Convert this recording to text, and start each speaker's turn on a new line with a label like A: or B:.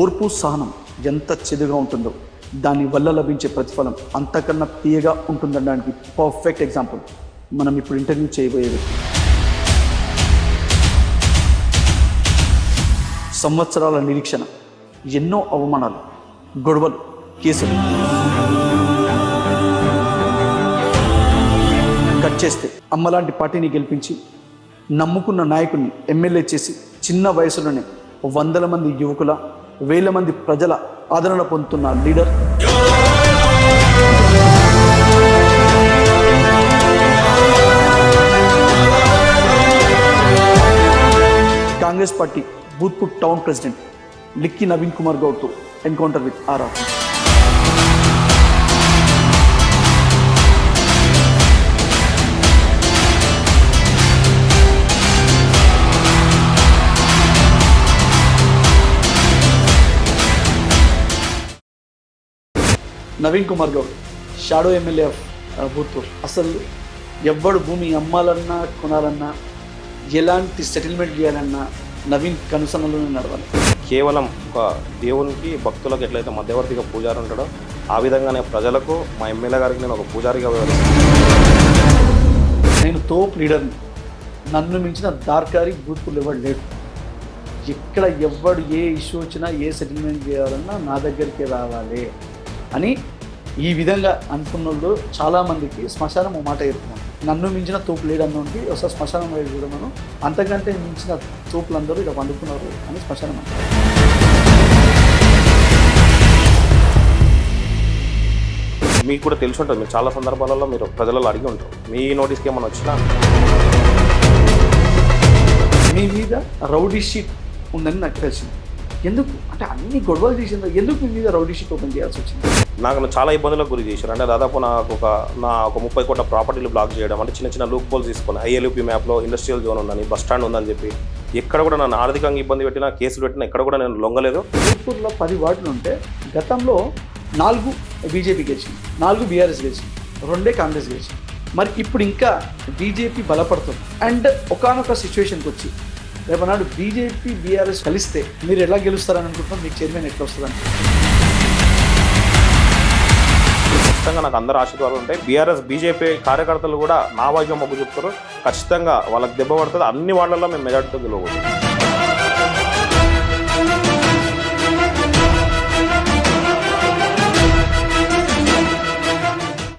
A: ఓర్పు సహనం ఎంత చెదుగా ఉంటుందో దాని వల్ల లభించే ప్రతిఫలం అంతకన్నా తీయగా ఉంటుందనడానికి పర్ఫెక్ట్ ఎగ్జాంపుల్ మనం ఇప్పుడు ఇంటర్వ్యూ చేయబోయే వ్యక్తి. సంవత్సరాల నిరీక్షణ ఎన్నో అవమానాలు గొడవలు కేసులు. కట్ చేస్తే అమ్మలాంటి పార్టీని గెలిపించి నమ్ముకున్న నాయకుడిని ఎమ్మెల్యే చేసి చిన్న వయసులోనే వందల మంది యువకుల వేల మంది ప్రజల ఆదరణ పొందుతున్న leader. Congress party Bhoothpur town president Likki Naveen Kumar గౌడ్తో encounter with RR Naveen Kumar Goud shadow MLA of Bhoothpur. అసలు ఎవ్వడు భూమి అమ్మాలన్నా కొనాలన్నా ఎలాంటి సెటిల్మెంట్ చేయాలన్నా నవీన్ కనుసనలోనే నడవాలి.
B: కేవలం ఒక దేవునికి భక్తులకు ఎట్లయితే మధ్యవర్తిగా పూజారి ఉంటాడో ఆ విధంగానే ప్రజలకు మా ఎమ్మెల్యే గారికి నేను ఒక పూజారిగా
A: నేను తోప్ లీడర్ని. నన్ను మించిన దార్కారి భూత్పూర్లు ఎవడు లేడు. ఎక్కడ ఎవ్వడు ఏ ఇష్యూ వచ్చినా ఏ సెటిల్మెంట్ చేయాలన్నా నా దగ్గరికి రావాలి. అని ఈ విధంగా అనుకున్న వాళ్ళు చాలామందికి శ్మశానం ఓ మాట చెప్తున్నాను నన్ను మించిన తోపు లేడన్నుండి ఒకసారి శ్మశానం వైపు చూడమను. అంతకంటే మించిన తోపులందరూ ఇలా వండుకున్నారు అని శ్మశానం అంటారు.
B: మీకు కూడా తెలిసి ఉంటుంది మీరు చాలా సందర్భాలలో మీరు ప్రజలలో అడిగి ఉంటారు. మీ నోటీస్కి ఏమైనా వచ్చినా?
A: మీ మీద రౌడీ షీట్ ఉందని నాకు తెలిసింది. ఎందుకు? అంటే అన్ని గొడవలు చేసిందో ఎందుకు మీ మీద రౌడీ షీట్ ఓపెన్ చేయాల్సి వచ్చింది?
B: నాకు నువ్వు చాలా ఇబ్బందులకు గురి చేశారు అంటే దాదాపు నాకు ఒక నా ఒక ముప్పై కోట్ల ప్రాపర్టీలు బ్లాక్ చేయడం అంటే చిన్న చిన్న లూప్ పోల్స్ తీసుకొని ఐఎల్యూపీ మ్యాప్లో ఇండస్ట్రియల్ జోన్ ఉందని బస్ స్టాండ్ ఉందని చెప్పి ఎక్కడ కూడా నన్ను ఆర్థికంగా ఇబ్బంది పెట్టినా కేసులు పెట్టినా ఎక్కడ కూడా నేను లొంగలేదు.
A: జైపూర్లో పది వార్డులు ఉంటే గతంలో నాలుగు బీజేపీ గెలిచింది నాలుగు బీఆర్ఎస్ గెలిచింది రెండే కాంగ్రెస్ గెలిచింది. మరి ఇప్పుడు ఇంకా బీజేపీ బలపడుతుంది. అండ్ ఒకనొక సిచ్యువేషన్కి వచ్చి రేపనాడు బీజేపీ బీఆర్ఎస్ కలిస్తే మీరు ఎలా గెలుస్తారని అనుకుంటున్నారు మీకు చైర్మన్ ఎట్లా వస్తుందని
B: ఖచ్చితంగా నాకు అందరు ఆశీర్వాదాలు ఉంటాయి. బీఆర్ఎస్ బీజేపీ కార్యకర్తలు కూడా నా భాగ్యం మొగ్గు చెప్తారు. ఖచ్చితంగా వాళ్ళకి దెబ్బ పడుతుంది. అన్ని వాళ్ళల్లో మేము మెజార్టీతో గెలవకూడదు.